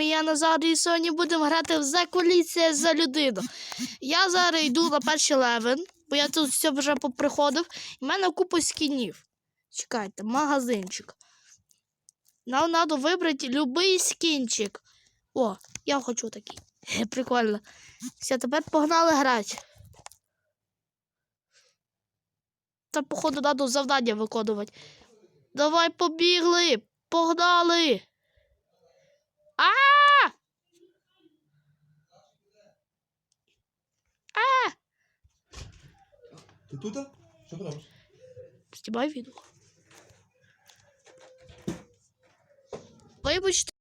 я Назар, і сьогодні будемо грати в за за людину. Я зараз йду на перший левен, бо я тут все вже поприходив. В мене купа скінів. Чекайте, магазинчик. Нам треба вибрати будь-який скінчик. О, я хочу такий. Прикольно. Все, тепер погнали грати. Та, походу, треба завдання виконувати. Давай побігли! Погнали! А! А! Ти тут? Що ти робиш? Знімай відео. Вибачте,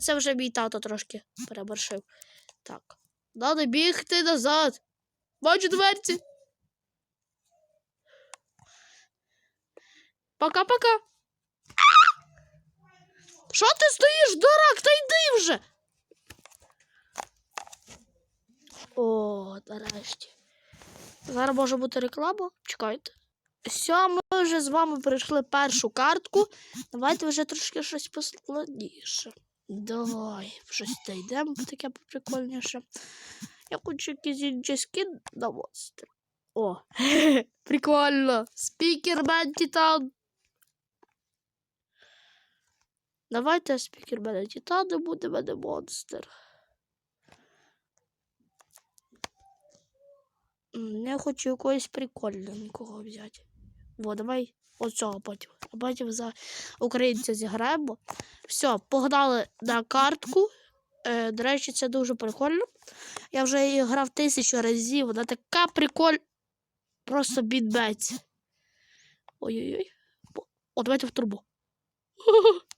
це вже мій тато трошки переборшив. Так. Надо бігти назад. Бачу дверці. Пока-пока. Що ти стоїш, дурак? Та йди вже. О, нарешті. Зараз може бути реклама. Чекайте. Все, ми вже з вами пройшли першу картку. Давайте вже трошки щось поскладніше. Давай, щось та йдемо таке поприкольніше. Я хочу якийсь інший скін на. О, прикольно. Спікермен Титан. Давайте спікер спікермена Титана буде мене монстр. Я хочу якогось прикольненького взяти. Во, давай оцього потім. А потім за українця зіграємо. Все, погнали на картку. Е, до речі, це дуже прикольно. Я вже її грав тисячу разів. Вона така прикольна. Просто бідбець. Ой-ой-ой. О, давайте в турбо.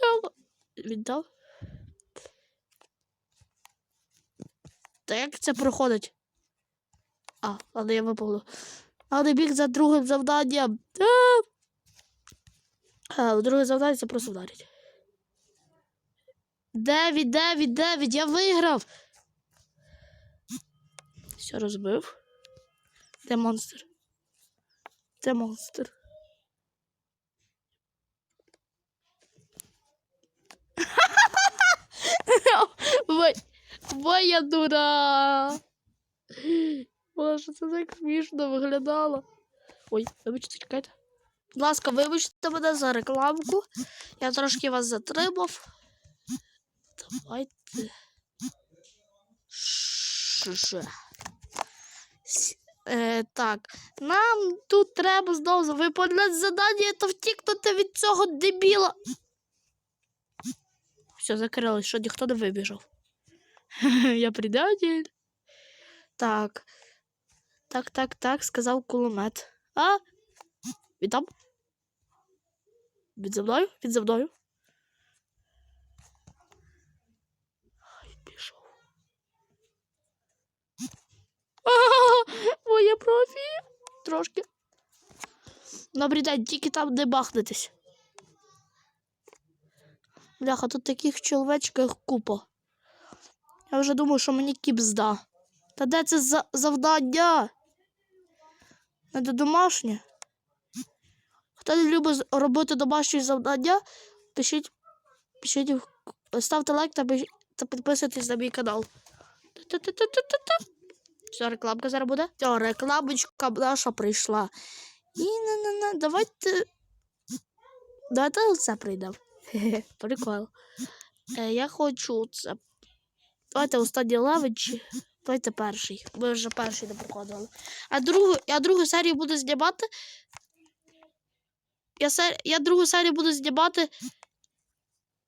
Бляха. Віддав. Та як це проходить? А, ладно, я виповню. Але біг за другим завданням. А! Друге завдання це просто вдарить. Дев'ять, дев'ять, дев'ять, я виграв. Все розбив. Де монстр? Де монстр? Ой, ой, я дура. Боже, це так смішно виглядало. Ой, вибачте, чекайте. Будь ласка, вибачте мене за рекламку. Я трошки вас затримав. Давайте. С- Е, так, нам тут треба знову виконати задання та втікнути від цього дебіла. Все, закрилось, що ніхто не вибіжав. Я предатель. Так. Так, так, так, сказав кулемет. А? Він там? Він за мною? Він за мною. Ай, пішов. А, Моя профі. Трошки. Добрий день, тільки там не бахнетесь. Бляха, тут таких чоловічків купа. Я вже думаю, що мені кіп зда. Та де це за завдання? Не до домашнє? Хто не любить робити домашні завдання, пишіть, пишіть, ставте лайк та, пиш- та підписуйтесь на мій канал. Все, рекламка зараз буде. Все, рекламочка наша прийшла. І на на на давайте. Давайте оце прийдемо. Прикол. Е, я хочу це. Давайте останній лавич. Давайте перший. Ми вже перший не проходили. А другу, я другу серію буду знімати. Я, сер... я другу серію буду знімати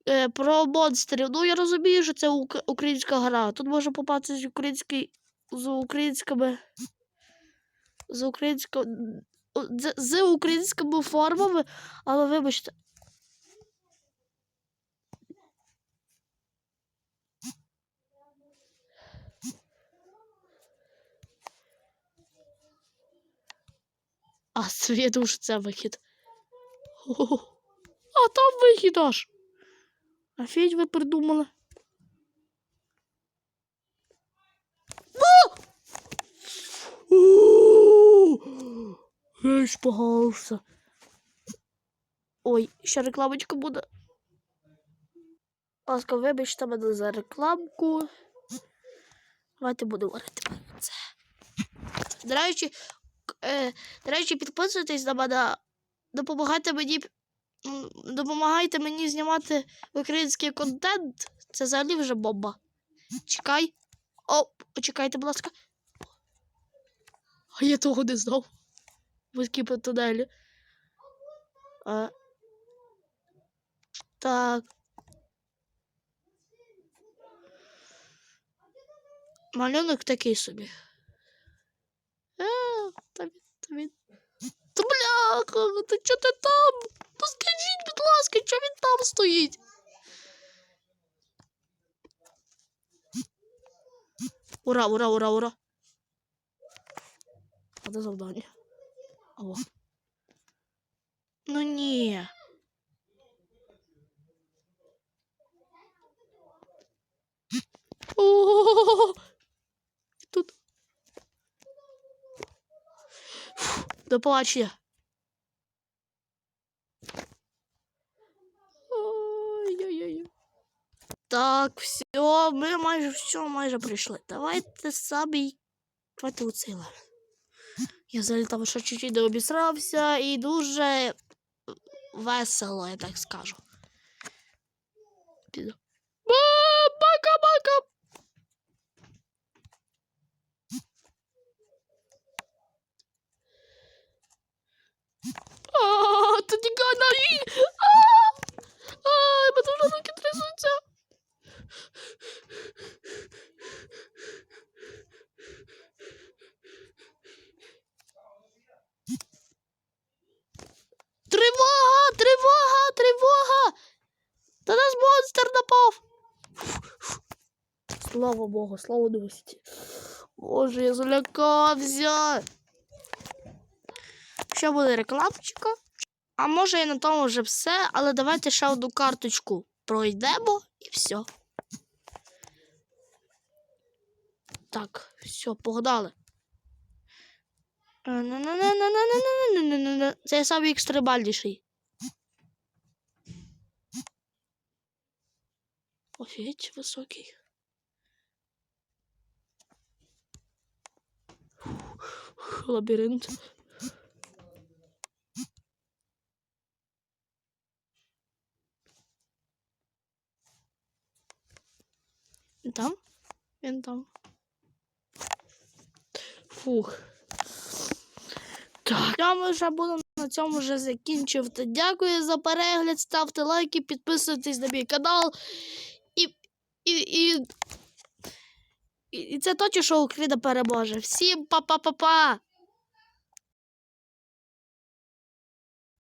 е, про монстрів. Ну, я розумію, що це ук... українська гра. Тут може попасти з український... з українськими. З українсько... з, з українськими формами, але вибачте. А, думаю, що це вихід. О, А там вихід аж. Офігеть ви придумали. Я испугався. Ой, ще рекламочка буде. ласка, вибачте мене за рекламку. Давайте буду говорити про це. До речі, е, до речі, підписуйтесь на мене, допомагайте мені, допомагайте мені знімати український контент. Це взагалі вже бомба. Чекай. О, почекайте, будь ласка. А я того не знав. Вузькі тунелі. А. Так. Малюнок такий собі. Е, та він, та він. Та бляха, та чого ти там? Ну скажіть, будь ласка, чого він там стоїть? Ура, ура, ура, ура. А де завдання? О. Ну ні. О, тут. До побачення. Ой-ой-ой. Так, все, ми майже все, майже прийшли. Давайте самі. У. Я взагалі там ще чуть-чуть не обісрався і дуже весело, я так скажу. Піду. Ба- А, тікай на! Ай, мене вже руки трясуться. Тривога! Тривога! Тривога! Та нас монстр напав! Слава Богу, слава Досвіті. Боже, я залякався. Ще буде рекламчика. А може і на тому вже все, але давайте ще одну карточку пройдемо і все. Так, все, погнали. Це я сам найекстремальніший. Офігеть, високий. Лабіринт. Там? Він там. Фух. Так. Я ми вже будемо на цьому вже закінчувати. Дякую за перегляд. Ставте лайки, підписуйтесь на мій канал. І, і, і, і, і це точно, що Україна переможе. Всім па-па-па-па!